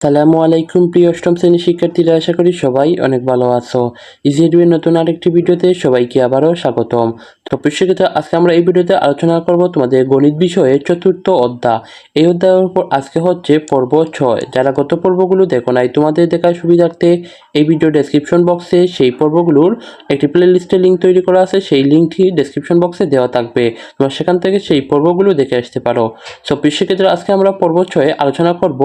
সালামু আলাইকুম, প্রিয় অষ্টম শ্রেণির শিক্ষার্থীরা, আশা করি সবাই অনেক ভালো আছো। ইজিএডুয়ের নতুন আরেকটি ভিডিওতে সবাইকে আবারও স্বাগতম। তো আজকে আমরা এই ভিডিওতে আলোচনা করব তোমাদের গণিত বিষয়ে চতুর্থ অধ্যায়। এই অধ্যায়ের উপর আজকে হচ্ছে পর্ব ছয়। যারা গত পর্বগুলো দেখো নাই, তোমাদের দেখার সুবিধার্থে এই ভিডিও ডেসক্রিপশন বক্সে সেই পর্বগুলোর একটি প্লে লিস্টের লিঙ্ক তৈরি করা আছে। সেই লিঙ্কটি ডেসক্রিপশন বক্সে দেওয়া থাকবে। তোমরা সেখান থেকে সেই পর্বগুলো দেখে আসতে পারো। সো শিক্ষিতরা আজকে আমরা পর্ব ছয়ে আলোচনা করব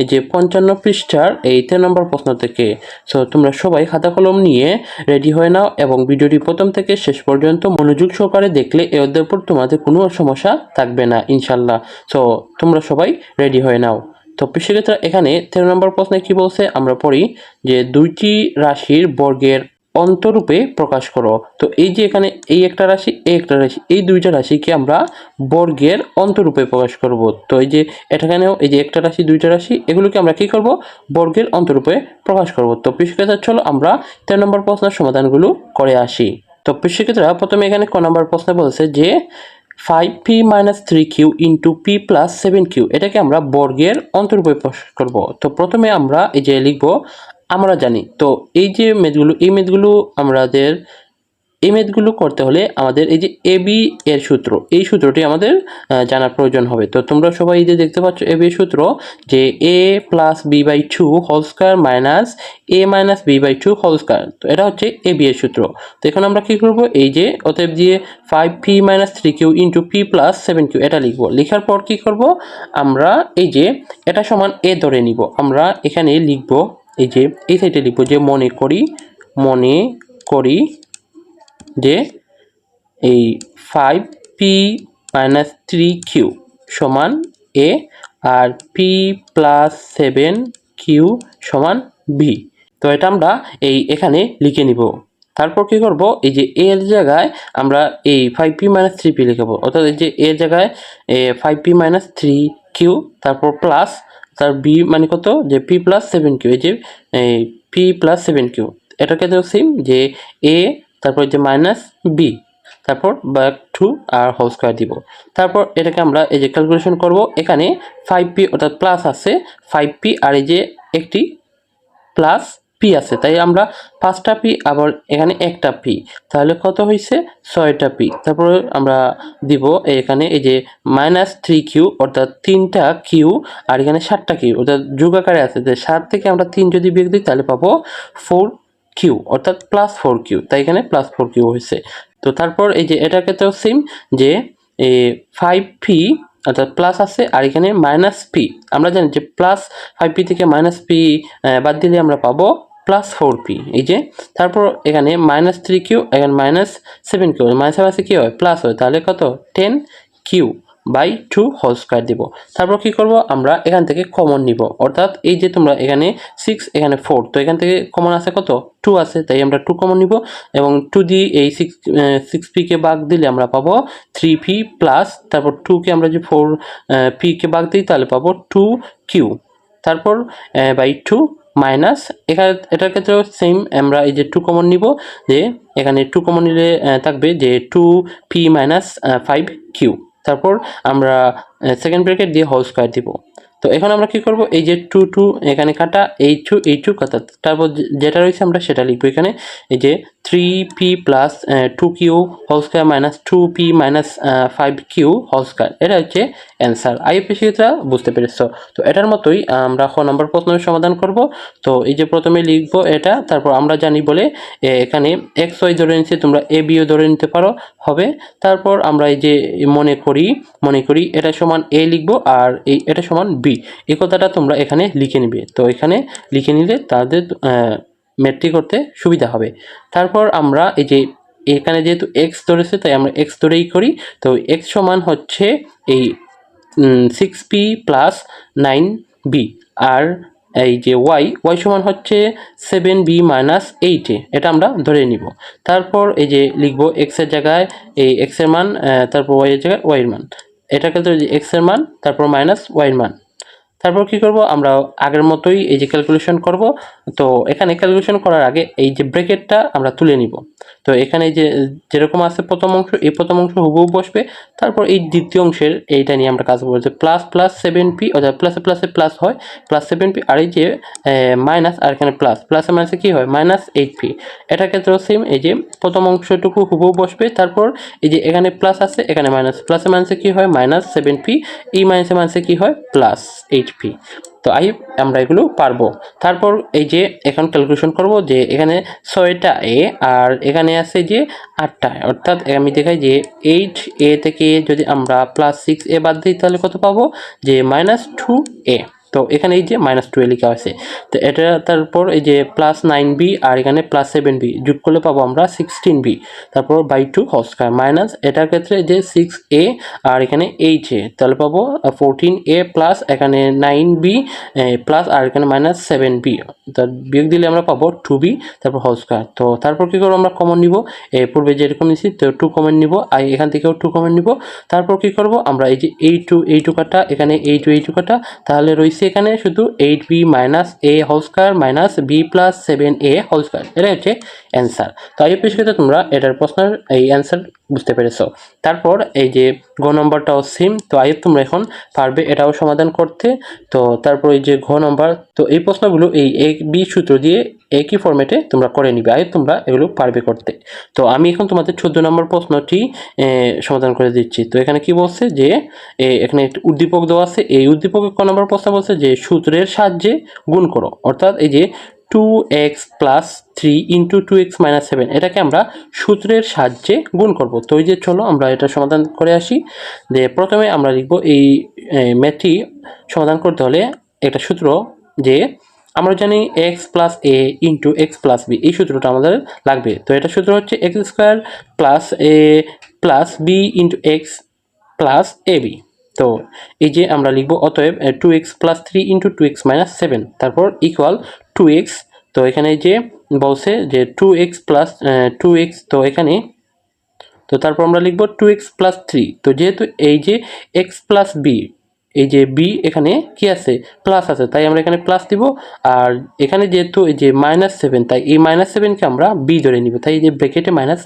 এই যে পঞ্চান্ন পৃষ্ঠার এই তেরো নম্বর প্রশ্ন থেকে। সো তোমরা সবাই খাতা কলম নিয়ে রেডি হয়ে নাও এবং ভিডিওটি প্রথম থেকে শেষ পর্যন্ত মনোযোগ সহকারে দেখলে এ অধ্যায়ের উপর তোমাদের কোনো সমস্যা থাকবে না, ইনশাল্লাহ। সো তোমরা সবাই রেডি হয়ে নাও। তো সেক্ষেত্রে এখানে তেরো নম্বর প্রশ্নে কি বলছে? আমরা পড়ি যে, দুইটি রাশির বর্গের অন্তরূপে প্রকাশ করো। তো এই যে এখানে এই একটা রাশি, এই একটা রাশি, এই দুইটা রাশিকে আমরা বর্গের অন্তরূপে প্রকাশ করব। তো এই যে এটাখানেও এই যে একটা রাশি, দুইটা রাশি, এগুলোকে আমরা কি করব? বর্গের অন্তরূপে প্রকাশ করব। তো পিসিকেতা চলো আমরা তেরো নম্বর প্রশ্নের সমাধানগুলো করে আসি। তো শিক্ষিতরা প্রথমে এখানে ক নম্বর প্রশ্নে বলছে যে five P minus three Q into P plus seven Q এটাকে আমরা বর্গের অন্তর্ভুক্ত প্রশ্ন করব। তো প্রথমে আমরা এই যে লিখব, আমরা জানি। তো এই যে মেথগুলো এই মেথগুলো আমাদের এই মেথগুলো করতে হলে আমাদের এই যে এ বি এর সূত্র, এই সূত্রটি আমাদের জানার প্রয়োজন হবে। তো তোমরা সবাই যে দেখতে পাচ্ছ এ বি এর সূত্র, যে A plus B by two whole square minus A minus B by two whole square তো এটা হচ্ছে এ বি এর সূত্র। তো এখন আমরা কি করব? এই যে অতএব দিয়ে five P minus three Q into P plus seven Q এটা লিখব। লেখার পর কি করব? আমরা এই যে এটা সমান এ ধরে নিব। আমরা এখানে লিখব, এই যে এই সাইডে লিখব যে মনে করি মনে করি যে এই five P minus three Q সমান এ আর পি প্লাস সেভেন কিউ সমান বি তো এটা আমরা এই এখানে লিখে নিব। তারপর কি করব? এই যে এর জায়গায় আমরা এই five P minus three P লিখব অর্থাৎ এই যে এর জায়গায় five P minus three Q তারপর প্লাস তার বি মানে কত? যে পি প্লাস সেভেন কিউ এই যে পি প্লাস সেভেন কিউ এটাকে তো সেম যে এ তারপর যে মাইনাস বি তারপর ব্যাক টু আর হোল স্কোয়ার দিব। তারপর এটাকে আমরা এই যে ক্যালকুলেশন করব, এখানে ফাইভ পি অর্থাৎ প্লাস আছে ফাইভ পি আর এই যে একটি প্লাস পি আছে। তাই আমরা পাঁচটা পি আবার এখানে একটা পি তাহলে কত হয়েছে ছয়টা পি তারপর আমরা দিব এখানে এই যে মাইনাস থ্রি কিউ অর্থাৎ তিনটা কিউ আর এখানে সাতটা কিউ অর্থাৎ যুগাকারে আছে। যে সাত থেকে আমরা তিন যদি বিয়োগ দিই, তাহলে পাবো ফোর কিউ অর্থাৎ প্লাস ফোর কিউ তাই এখানে প্লাস ফোর কিউ হয়েছে। তো তারপর এই যে এটাকে তো সেম যে ফাইভ পি অর্থাৎ প্লাস আছে, আর এখানে মাইনাস পি আমরা জানি যে প্লাস ফাইভ পি থেকে মাইনাস পি বাদ দিলে আমরা পাবো প্লাস ফোর পি এই যে, তারপর এখানে মাইনাস থ্রি কিউ এখানে মাইনাস সেভেন কিউ মাইনাস মাইনাসে কী হয়? প্লাস হয়, তাহলে কত? Ten Q by two whole square দিব। তারপর কি করব? আমরা এখান থেকে কমন নিব। অর্থাৎ এই যে তোমরা এখানে সিক্স এখানে ফোর তো এখান থেকে কমন আছে কত? টু আছে। তাই আমরা টু কমন নিব এবং টু দিয়ে এই সিক্স সিক্স পিকে বাঘ দিলে আমরা পাবো থ্রি পি প্লাস তারপর টুকে আমরা যে ফোর পিকে বাঘ দিই তাহলে পাবো টু কিউ তারপর বাই টু মাইনাস এখানে, এটার ক্ষেত্রেও সেম আমরা এই যে টু কমন নিব যে এখানে টু কমন নিলে থাকবে যে two P minus five Q তারপর আমরা সেকেন্ড ব্র্যাকেট দিয়ে হোল স্কোয়ার দিব। তো এখন আমরা কি করব? এই যে টু টু এখানে কাটা, এই টু এই টু কাটা, তারপর যেটা রয়েছে আমরা সেটা লিখব এখানে। এই যে three P plus two Q whole square minus two P minus five Q whole square এটা হচ্ছে অ্যান্সার আইএফএসিটা বুঝতে পেরেছ? তো এটার মতোই আমরা খ নম্বর প্রশ্নের সমাধান করব। তো এই যে প্রথমে লিখব এটা, তারপর আমরা জানি বলে এখানে এক্স ওয়াই ধরে নিচ্ছে তোমরা এ বিও ধরে নিতে পারো, হবে। তারপর আমরা এই যে মনে করি মনে করি এটা সমান এ লিখব আর এই, এটা সমান বি এই কথাটা তোমরা এখানে লিখে নিবে। তো এখানে লিখে নিলে তাদের ম্যাট্রিক করতে সুবিধা হবে। তারপর আমরা এই যে এখানে যেহেতু এক্স ধরেছে, তাই আমরা এক্স ধরেই করি। তো এক্স সমান হচ্ছে এই six P plus nine B আর এই যে ওয়াই ওয়াই সমান হচ্ছে সেভেন বি মাইনাস এইটে এটা আমরা ধরে নিব। তারপর এই যে লিখব এক্সের জায়গায় এই এক্সের মান তারপর ওয়াই এর জায়গায় ওয়াই এর মান। এটাকে তো এক্সের মান, তারপর মাইনাস ওয়াই এর মান। তারপর কি করব? আমরা আগের মতোই এই যে ক্যালকুলেশন করব। তো এখানে ক্যালকুলেশন করার আগে এই যে ব্র্যাকেটটা আমরা তুলে নিব। তো এখানে যে যেরকম আছে প্রথম অংশ, এই প্রথম অংশ হুবহু বসবে। তারপর এই দ্বিতীয় অংশের এইটা নিয়ে আমরা কাজ করব। যে প্লাস প্লাস সেভেন পি অর্থাৎ প্লাসে প্লাসে প্লাস হয় প্লাস সেভেন পি আর এই যে মাইনাস আর এখানে প্লাস প্লাসে মাইনাসে কী হয়? মাইনাস এইট পি এটা ক্ষেত্রেও সেম এই যে প্রথম অংশটুকু হুবহু বসবে। তারপর এই যে এখানে প্লাস আছে, এখানে মাইনাস প্লাসে মাইনাসে কী হয়? মাইনাস সেভেন পি এই মাইনাসে মাইনাসে কী হয়? প্লাস এইট পি তো আই, আমরা এগুলো পারব। তারপর এই যে এখন ক্যালকুলেশন করব যে এখানে ছয়টা এ আর এখানে আছে যে আটটা। অর্থাৎ আমি দেখাই যে এইট এ থেকে যদি আমরা প্লাস সিক্স এ বাদ দিই, তাহলে কত পাবো? যে মাইনাস টু এ তো এখানে এই যে মাইনাস টু এ লেখা আছে, তো এটা তারপর এই যে প্লাস নাইন বি আর এখানে প্লাস সেভেন বি যোগ করলে পাবো আমরা সিক্সটিন বি তারপর by two whole square minus এটার ক্ষেত্রে যে সিক্স এ আর এখানে এইচ এ তাহলে পাবো ফোরটিন এ প্লাস এখানে নাইন বি প্লাস আর এখানে মাইনাস সেভেন বি তার বিয়োগ দিলে আমরা পাবো টু বি তারপর হস্কার তো তারপর কী করব আমরা কমন নিব? পূর্বে যেরকম নিছি, তো টু কমন নিব, আর এখান থেকেও টু কমন নিব, তারপর কী করব? আমরা এই যে এই টু এই টু কাটা, এখানে এই টু এই টু কাটা, তাহলে রয়েছে এখানে শুধু eight B minus A whole square minus B plus seven A whole square এটা হচ্ছে অ্যান্সার তো পেশিতে তোমরা এটার প্রশ্নের এই অ্যান্সার বুঝতে পেরেছ। তারপর এই যে ঘ নম্বরটাও সিম তো আই তোমরা এখন পারবে এটাও সমাধান করতে। তো তারপর এই যে ঘ নম্বর, তো এই প্রশ্নগুলো এই এক বি সূত্র দিয়ে একই ফরম্যাটে তোমরা করে নিবে। আয় তোমরা এগুলো পারবে করতে। তো আমি এখন তোমাদের চোদ্দ নম্বর প্রশ্নটি সমাধান করে দিচ্ছি। তো এখানে কি বলছে যে এখানে একটি উদ্দীপক দেওয়া আছে। এই উদ্দীপকের ক নম্বর প্রশ্ন বলছে যে, সূত্রের সাহায্যে গুণ করো। অর্থাৎ এই যে two X plus three into two X minus seven এটাকে আমরা সূত্রের সাহায্যে গুণ করব। তো এই যে চলো আমরা এটা সমাধান করে আসি। যে প্রথমে আমরা লিখব এই ম্যাথটি সমাধান করতে হলে একটা সূত্র যে আমরা জানি X plus A into X plus B এই সূত্রটা আমাদের লাগবে। তো এটা সূত্র হচ্ছে X square plus A plus B into X plus A B তো এই যে আমরা লিখব, অতএব two X plus three into two X minus seven তারপর ইকুয়াল টু এক্স তো এখানে যে বলছে যে two X plus two X তো এখানে, তো তারপর আমরা লিখব টু এক্স প্লাস থ্রি তো যেহেতু এই যে এক্স প্লাস বি এই যে বি এখানে কি আছে? প্লাস আছে। তাই আমরা এখানে প্লাস দিব। আর এখানে যেহেতু এই যে মাইনাস সেভেন তাই এই মাইনাস সেভেনকে আমরা বি ধরে নিব। তাই এই যে ব্র্যাকেটে মাইনাস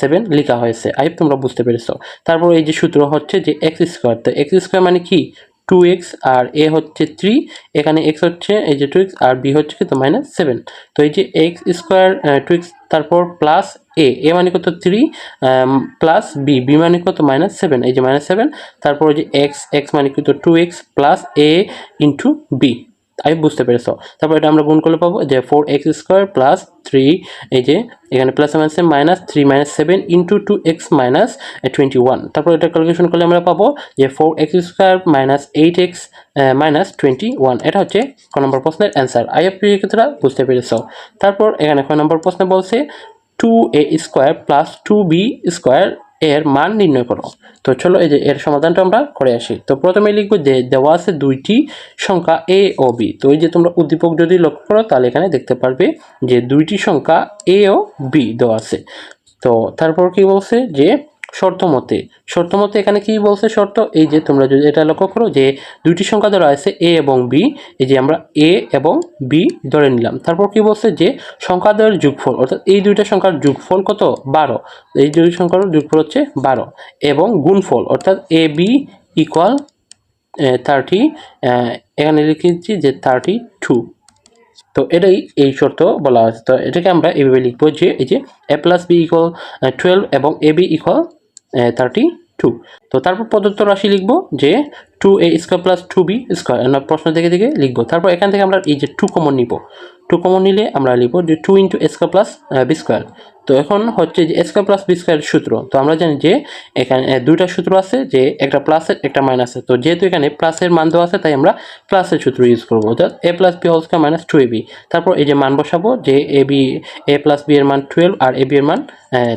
সেভেন লেখা হয়েছে। আই তোমরা বুঝতে পেরেছ। তারপর এই যে সূত্র হচ্ছে যে এক্স স্কোয়ার তো এক্স স্কোয়ার মানে কি? টু এক্স আর এ হচ্ছে থ্রি এখানে এক্স হচ্ছে এই যে টু এক্স আর বি হচ্ছে কিন্তু মাইনাস সেভেন তো এই যে এক্স স্কোয়ার টু এক্স তারপর প্লাস এ এ মানে কত থ্রি প্লাস বি বি মানে কত মাইনাস সেভেন এই যে মাইনাস সেভেন তারপর যে এক্স এক্স মানে কত two X plus A into B আমি বুঝতে পেরেছ। তারপর এটা আমরা গুণ করলে পাবো যে four X square plus three এই যে এখানে প্লাস মাইনাসে minus three minus seven into two X minus twenty one তারপর এটা ক্যালকুলেশন করলে আমরা পাবো যে four X square minus eight X minus twenty one এটা হচ্ছে ক নম্বর প্রশ্নের অ্যান্সার আই এফ ক্ষেত্রে বুঝতে পেরেছ। তারপর এখানে ক নম্বর প্রশ্নে বলছে two A square plus two B square এর মান নির্ণয় করো। তো চলো এই যে এর সমাধানটা আমরা করে আসি। তো প্রথমে লিখব যে দেওয়া আছে দুইটি সংখ্যা এ ও বি তো এই যে তোমরা উদ্দীপক যদি লক্ষ্য করো, তাহলে এখানে দেখতে পারবে যে দুইটি সংখ্যা এ ও বি দেওয়া আছে। তো তারপর কি বলছে যে শর্ত মতে। শর্ত মতে এখানে কি বলছে শর্ত? এই যে তোমরা যদি এটা লক্ষ্য করো যে দুইটি সংখ্যা ধরা আছে এ এবং বি এই যে আমরা এ এবং বি ধরে নিলাম। তারপর কি বলছে যে সংখ্যাদের যোগফল, অর্থাৎ এই দুইটা সংখ্যার যোগফল কত? বারো। এই দুই সংখ্যার যোগফল হচ্ছে বারো। এবং গুণফল, অর্থাৎ এ বি ইকুয়াল থার্টি এখানে লিখেছি যে থার্টি টু তো এটাই এই শর্ত বলা আছে। তো এটাকে আমরা এইভাবে লিখব যে এই যে A plus B equal twelve এবং A B equal thirty two তো তারপর প্রদত্ত রাশি লিখব যে two A square plus two B square আমরা প্রশ্ন থেকে থেকে লিখব। তারপর এখান থেকে আমরা এই যে টু কমন নিব। টু কমন নিলে আমরা লিখব যে two into square plus B square তো এখন হচ্ছে যে স্কোয়ার প্লাস বি স্কোয়ার সূত্র। তো আমরা জানি যে এখানে দুইটা সূত্র আছে, যে একটা প্লাসের একটা মাইনাসের তো যেহেতু এখানে প্লাসের মান দেওয়া আছে, তাই আমরা প্লাসের সূত্র ইউজ করব। অর্থাৎ A plus B whole square minus two A B তারপর এই যে মান বসাবো, যে A B A plus B এর মান টুয়েলভ আর এ বি এর মান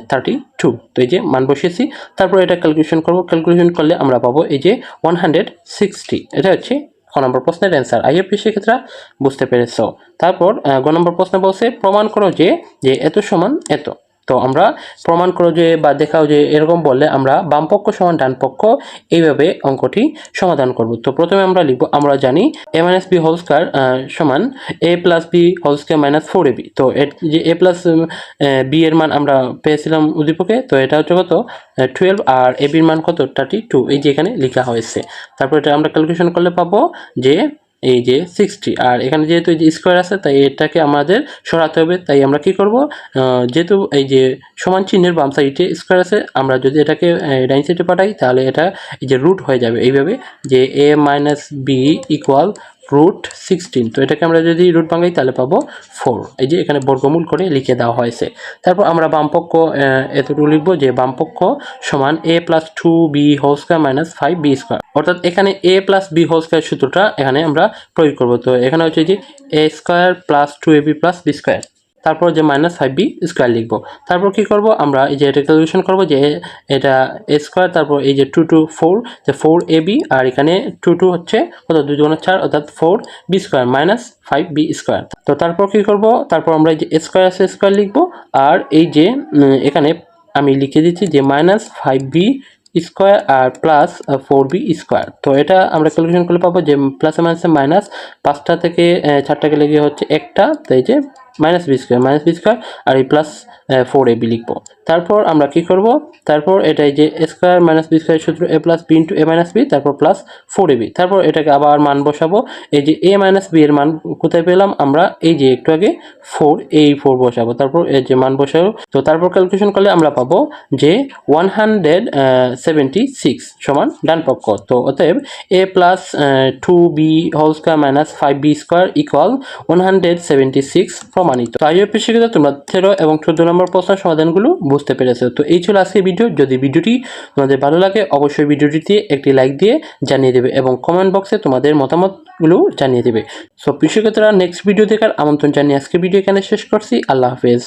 থার্টি টু তো এই যে মান বসিয়েছি, তারপর এটা ক্যালকুলেশন করব। ক্যালকুলেশন করলে আমরা পাবো এই যে ওয়ান হান্ড্রেড সিক্সটি এটা হচ্ছে ক নম্বর প্রশ্নের অ্যান্সার আইএফপি সেক্ষেত্রে বুঝতে পেরেছ। তারপর গ নম্বর প্রশ্ন বলছে, প্রমাণ করো যে যে এত সমান এত। তো আমরা প্রমাণ করো যে বা দেখাও যে এরকম বললে আমরা বামপক্ষ সমান ডান পক্ষ এইভাবে অঙ্কটি সমাধান করব। তো প্রথমে আমরা লিখব, আমরা জানি A minus B whole square সমান A plus B whole square minus four A B তো যে এ প্লাস বি এর মান আমরা পেয়েছিলাম উদ্দীপকে, তো এটা হচ্ছে কত? টুয়েলভ আর এ বির মান কত থার্টি টু এই যে এখানে লেখা হয়েছে। তারপর এটা আমরা ক্যালকুলেশন করলে পাবো যে এই যে সিক্সটি আর এখানে যেহেতু এই যে স্কোয়ার আছে, তাই এটাকে আমাদের সরাতে হবে। তাই আমরা কি করব? যেহেতু এই যে সমান চিহ্নের বাম সাইডে স্কোয়ার আছে, আমরা যদি এটাকে ডাইন সাইডে পাঠাই, তাহলে এটা এই যে রুট হয়ে যাবে। এইভাবে যে A minus B equal root sixteen তো এটাকে আমরা যদি রুট ভাঙাই, তাহলে পাবো ফোর এই যে এখানে বর্গমূল করে লিখে দেওয়া হয়েছে। তারপর আমরা বামপক্ষ এতটুকু লিখব যে বামপক্ষ সমান A plus two B whole square minus five B square অর্থাৎ এখানে A plus B whole square সূত্রটা এখানে আমরা প্রয়োগ করব। তো এখানে হচ্ছে যে A square plus two A B plus B square তারপর যে মাইনাস ফাইভ বি স্কোয়ার লিখব। তারপর কি করব? আমরা এই যে এটা ক্যালকুলেশন করব যে এটা এ স্কোয়ার তারপর এই যে টু টু ফোর যে ফোর এ বি আর এখানে টু টু হচ্ছে কত? দুই দুগুণ চার, অর্থাৎ four B square minus five B square তো তারপর কি করব? তারপর আমরা এই যে স্কোয়ার আছে স্কোয়ার লিখব, আর এই যে এখানে আমি লিখে দিচ্ছি যে মাইনাস ফাইভ বি স্কোয়ার আর প্লাস ফোর বি স্কোয়ার তো এটা আমরা ক্যালকুলেশন করলে পাবো যে প্লাসে মাইনাসে মাইনাস পাঁচটা থেকে চারটাকে লেগে হচ্ছে একটা, তো এই যে minus B square minus B square আর এই প্লাস ফোর এ বি লিখব। তারপর আমরা কি করব? তারপর এটা এই যে স্কোয়ার মাইনাস বি স্কোয়ার সূত্র A plus B into A minus B তারপর প্লাস ফোর এ বি তারপর এটাকে আবার মান বসাবো। এই যে এ মাইনাস বি এর মান কোথায় পেলাম? আমরা এই যে একটু আগে ফোর এই ফোর বসাবো। তারপর এই যে মান বসাবো, তো তারপর ক্যালকুলেশন করলে আমরা পাবো যে ওয়ান হান্ড্রেড সেভেন্টি সিক্স সমান ডান পক্ষ। তো অতএব A plus two B whole square minus five B square equal one hundred seventy six প্রমাণিত তো আইও শিক্ষিত তোমরা তেরো এবং চোদ্দ নম্বর প্রশ্নের সমাধানগুলো বুঝতে পেরেছ। তো এই ছিল আজকের ভিডিও। যদি ভিডিওটি তোমাদের ভালো লাগে, অবশ্যই ভিডিওটিতে একটি লাইক দিয়ে জানিয়ে দেবে এবং কমেন্ট বক্সে তোমাদের মতামতগুলো জানিয়ে দেবে। সো শিক্ষিতরা নেক্সট ভিডিও দেখার আমন্ত্রণ জানিয়ে আজকে ভিডিও এখানে শেষ করছি। আল্লাহ হাফেজ।